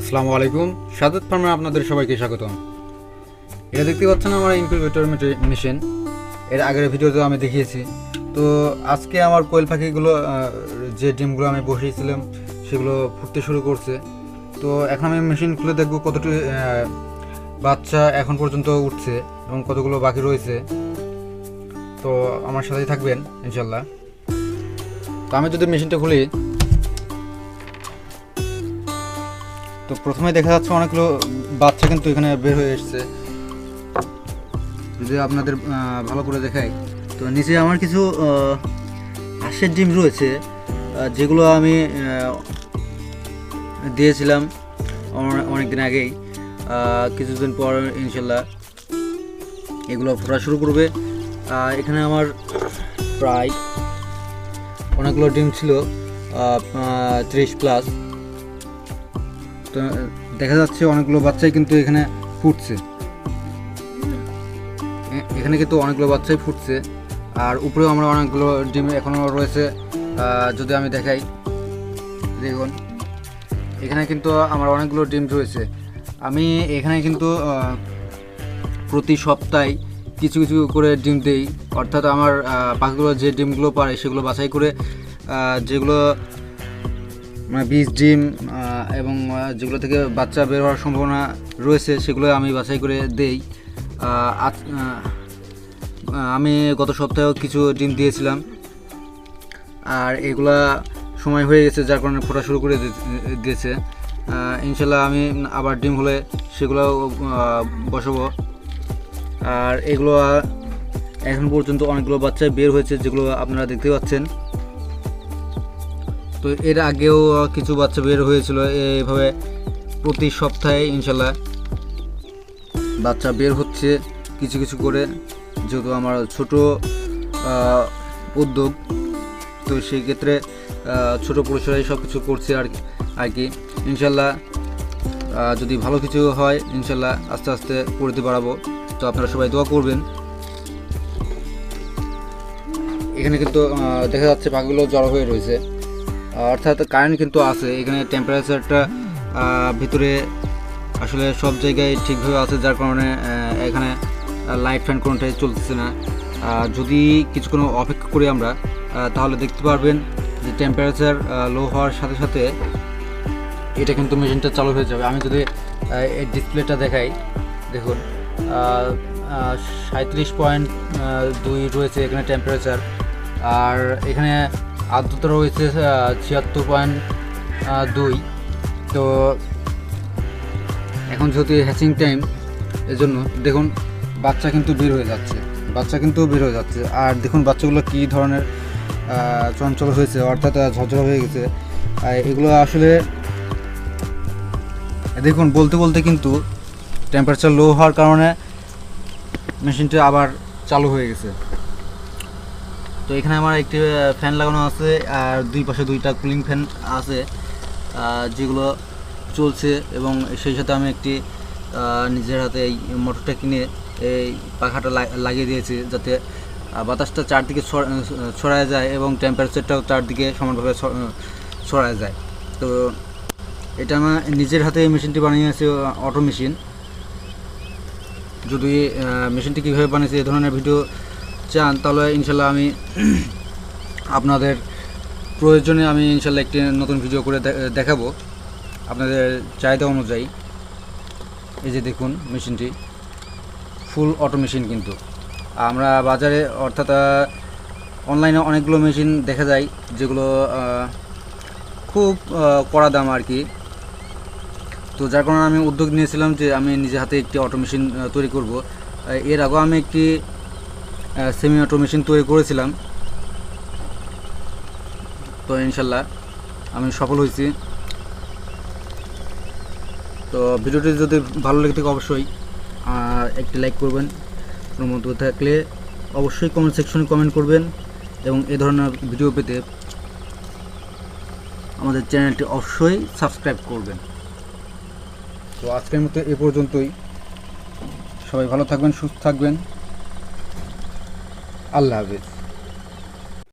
আসসালামু আলাইকুম। সাদত ফার্মে আপনাদের সবাইকে স্বাগতম। এটা দেখতে পাচ্ছেন আমার ইনকিউবেটর মেশিন এর আগের ভিডিওতে আমি দেখিয়েছি। তো আজকে আমার কোয়েল পাখিগুলো যে ডিমগুলো আমি বসিয়েছিলাম, সেগুলো ফুটতে শুরু করছে। তো এখন আমি মেশিন খুলে দেখব কতটি বাচ্চা এখন পর্যন্ত উঠছে এবং কতগুলো বাকি রয়েছে। তো আমার সাথেই থাকবেন, ইনশাল্লাহ। তো আমি যদি মেশিনটা খুলি তো প্রথমে দেখা যাচ্ছে অনেকগুলো বাচ্চা কিন্তু এখানে বের হয়ে এসছে। যদি আপনাদের ভালো করে দেখাই। তো নিচে আমার কিছু হাঁসের ডিম রয়েছে যেগুলো আমি দিয়েছিলাম অনেক দিন আগেই। কিছুদিন পর ইনশাল্লাহ এগুলো ফোটা শুরু করবে। এখানে আমার প্রায় অনেকগুলো ডিম ছিল ত্রিশ প্লাস তো দেখা যাচ্ছে অনেকগুলো বাচ্চাই কিন্তু এখানে ফুটছে। এখানে কিন্তু অনেকগুলো বাচ্চাই ফুটছে। আর উপরেও আমরা অনেকগুলো ডিম এখনও রয়েছে যদি আমি দেখাই। দেখুন, এখানে কিন্তু আমার অনেকগুলো ডিম রয়েছে। আমি এখানে কিন্তু প্রতি সপ্তাহে কিছু কিছু করে ডিম দেই। অর্থাৎ আমার পাখিগুলো যে ডিমগুলো পারে সেগুলো বাছাই করে যেগুলো মানে বীজ ডিম এবং যেগুলো থেকে বাচ্চা বের হওয়ার সম্ভাবনা রয়েছে সেগুলো আমি বাছাই করে দেই। আমি গত সপ্তাহেও কিছু ডিম দিয়েছিলাম। আর এগুলা সময় হয়ে গেছে যার কারণে ফোটা শুরু করে দিয়েছে। ইনশাল্লাহ আমি আবার ডিম হলে সেগুলো আহ, বসাবো। আর এগুলো এখন পর্যন্ত অনেকগুলো বাচ্চা বের হয়েছে যেগুলো আপনারা দেখতে পাচ্ছেন। তো এর আগেও কিছু বাচ্চা বের হয়েছিল এইভাবে প্রতি সপ্তাহে, ইনশাল্লাহ বাচ্চা বের হচ্ছে কিছু কিছু করে, যেহেতু আমার ছোট উদ্যোগ, তো সেই ক্ষেত্রে ছোট পরিসরে সব কিছু করছি আর আর কি। ইনশাল্লাহ যদি ভালো কিছু হয়, ইনশাল্লাহ আস্তে আস্তে করতে বাড়াবো। তো আপনারা সবাই দোয়া করবেন। এখানে কিন্তু দেখা যাচ্ছে পাখিগুলো জড়ো হয়ে রয়েছে। অর্থাৎ কারেন্ট কিন্তু আছে। এখানে টেম্পারেচারটা ভিতরে আসলে সব জায়গায় ঠিকভাবে আছে, যার কারণে এখানে লাইট ফ্যান কোনোটাই চলতেছে না। যদি কিছুক্ষণ অপেক্ষা করি আমরা তাহলে দেখতে পারবেন যে টেম্পারেচার লো হওয়ার সাথে সাথে এটা কিন্তু মেশিনটা চালু হয়ে যাবে। আমি যদি এই ডিসপ্লেটা দেখাই, দেখুন সাঁত্রিশ পয়েন্ট দুই রয়েছে এখানে টেম্পারেচার আর এখানে আর্দ্রতা রয়েছে ছিয়াত্তর পয়েন্ট দুই। তো এখন যেহেতু হ্যাচিং টাইম এজন্য দেখুন, বাচ্চা কিন্তু বের হয়ে যাচ্ছে, বাচ্চা কিন্তু বের হয়ে যাচ্ছে। আর দেখুন, বাচ্চাগুলো কী ধরনের চঞ্চল হয়েছে, অর্থাৎ ঝরঝরা হয়ে গেছে। আর এগুলো আসলে, দেখুন, বলতে বলতে কিন্তু টেম্পারেচার লো হওয়ার কারণে মেশিনটা আবার চালু হয়ে গেছে। তো এখানে আমার একটি ফ্যান লাগানো আছে, আর দুই পাশে দুইটা কুলিং ফ্যান আছে যেগুলো চলছে, এবং সেই সাথে আমি একটি নিজের হাতে এই মোটরটা কিনে এই পাখাটা লাগিয়ে দিয়েছি, যাতে বাতাসটা চারদিকে ছড়ায় যায় এবং টেম্পারেচারটাও চারদিকে সমানভাবে ছড়ায় যায়। তো এটা আমার নিজের হাতে এই মেশিনটি বানিয়েছি, অটো মেশিন যদি মেশিনটি কীভাবে বানিয়েছি এই ধরনের ভিডিও চান, তাহলে ইনশাল্লাহ আমি আপনাদের প্রয়োজনে আমি ইনশাল্লাহ একটি নতুন ভিডিও করে দেখাবো। আপনাদের চাহিদা অনুযায়ী। এই যে দেখুন মেশিনটি। ফুল অটো মেশিন কিন্তু। আমরা বাজারে, অর্থাৎ অনলাইনে অনেকগুলো মেশিন দেখা যায়, যেগুলো খুব কড়া দাম আর কি। তো যার কারণে আমি উদ্যোগ নিয়েছিলাম যে আমি নিজে হাতে একটি অটো মেশিন তৈরি করব। এর আগেও আমি একটি সেমি অটো মেশিন তৈরি করেছিলাম। তো ইনশাল্লাহ আমি সফল হয়েছি। তো ভিডিওটি যদি ভালো লেগে থাকে অবশ্যই একটি লাইক করবেন। কোনো মন্তব্য থাকলে অবশ্যই কমেন্ট সেকশনে কমেন্ট করবেন এবং এ ধরনের ভিডিও পেতে আমাদের চ্যানেলটি অবশ্যই সাবস্ক্রাইব করবেন। তো আজকের মতো এ পর্যন্তই। সবাই ভালো থাকবেন, সুস্থ থাকবেন। আল্লাহ হাফিজ